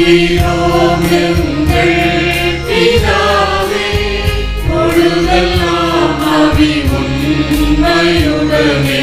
வணங்குகிறோம் எங்கள் பிதாவே பொழுதெல்லாம் அவி உண்மையுடனே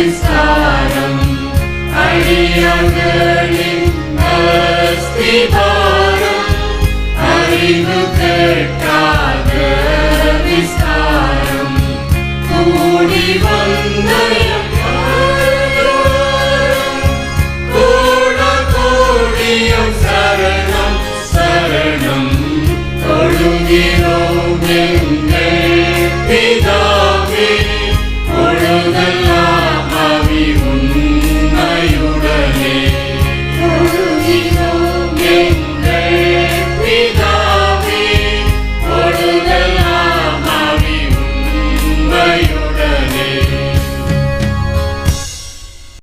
vistaram அறிவு கேட்டார்